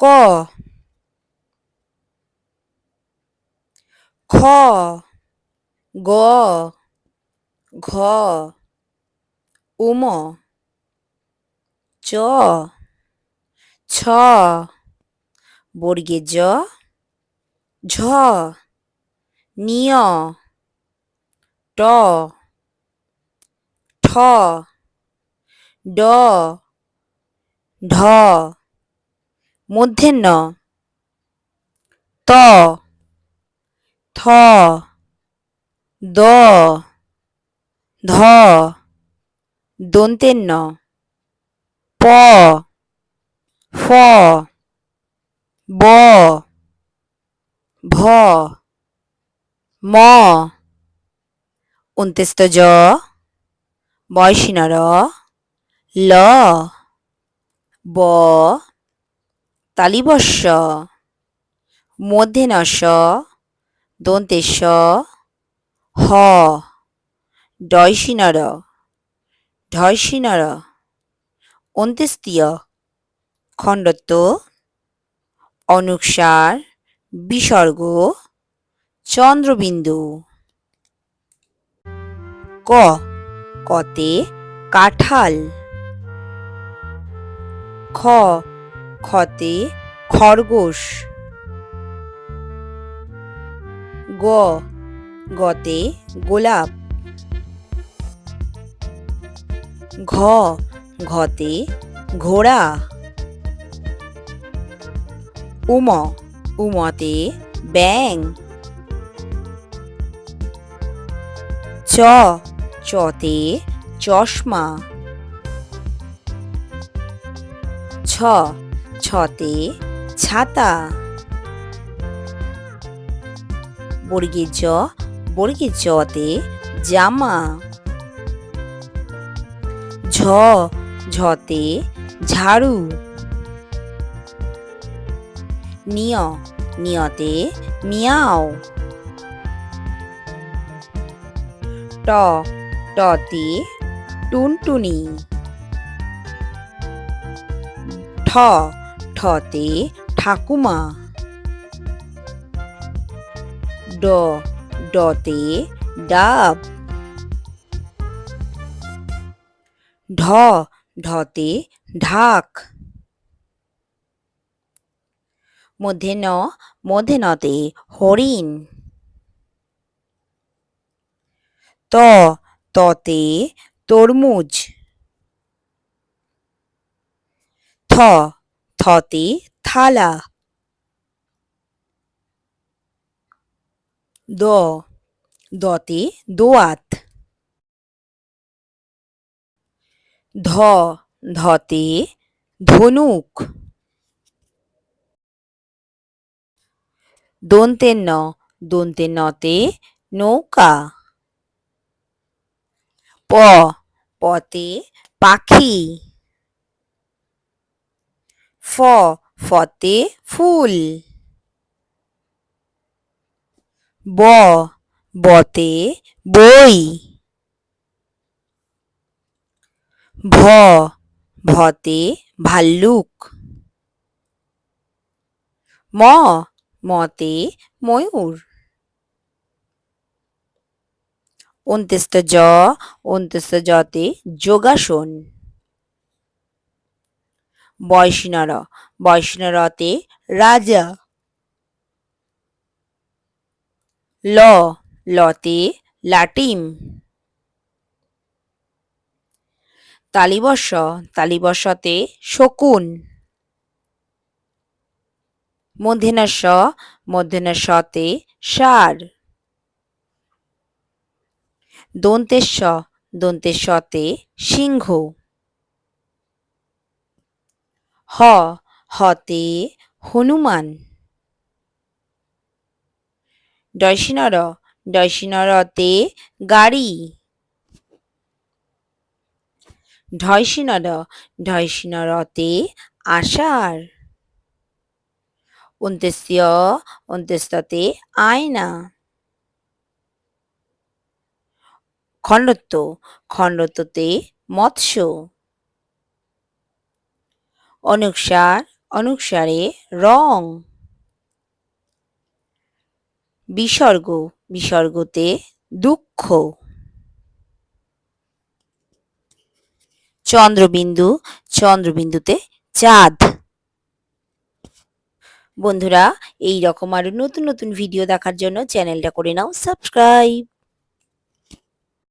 ক। খ। গ। ঘ। উম। চ। ছ। বর্গে জ। ঝ। নিয় ট। ঠ। ড। ঢ। মূর্ধন্য ত। থ। দ। ধ। দন্তেন্য প। ফ। ব। ভ। ম। অন্ত্যেস্ত জ। বয়সিনর ল। ব। তালিবস্য মধ্যেনস দন্তেশ হ, ডয়সিনর, ঢয়সিনর অন্ত্যেস্তীয় খণ্ডত্ব, অনুসার, বিসর্গ, চন্দ্রবিন্দু। ক, কতে কাঁঠাল। খ খতে খরগোশ। গ, গতে গোলাপ। ঘ, ঘতে ঘোড়া। উম, উমতে ব্যাং চ, চতে চশমা। ছ ছতে ছাতা। বর্গে জ, বর্গে জতে জামা। ঝ, ঝতে ঝাড়ু। নিয়, নিয়তে মিয়াও। ট, টতে টুনটুনি। ঠ ঠতে ঠাকুমা। ড, ডতে ডাব। ঢ, ঢতে ঢাক। মধ্যে ন, মধ্যে নতে হরিণ। ত, ততে তরমুজ। থ থতে থালা দ দতে দোয়াত ধ ধতে ধনুক দন্তে ন দন্তে নতে নৌকা প পতে পাখি ফ, ফতে ফুল। ব, বতে বই। ভ, ভতে ভাল্লুক। ম, মতে ময়ূর। অন্ত্যেস্ত জ অন্ত্যেস্ত জতে যোগাসন। বয়সিনর বয়সিনরতে রাজা। ল, লতে লাটিম। তালিবর্ষ, তালিবর্ষতে শকুন। মধ্যেনস্য, মধ্যেনস্যতে সার দন্তেশ্ব দন্তেশ্বতে সিংহ। হ, হতে হনুমান। ডয়সিনর ডয়সিনরতে গাড়ি। ঢয়সিনর ঢয়সিনরতে আষাঢ়। অন্ত্যেস্য অন্ত্যেস্ততে আয়না। খণ্ডত্ব, খণ্ডত্বতে মৎস্য। অনুসার, অনুসারে রং। বিসর্গ, বিসর্গতে দুঃখ। চন্দ্রবিন্দু, চন্দ্রবিন্দুতে চাঁদ। বন্ধুরা এই রকম আরও নতুন নতুন ভিডিও দেখার জন্য চ্যানেলটা করে নাও সাবস্ক্রাইব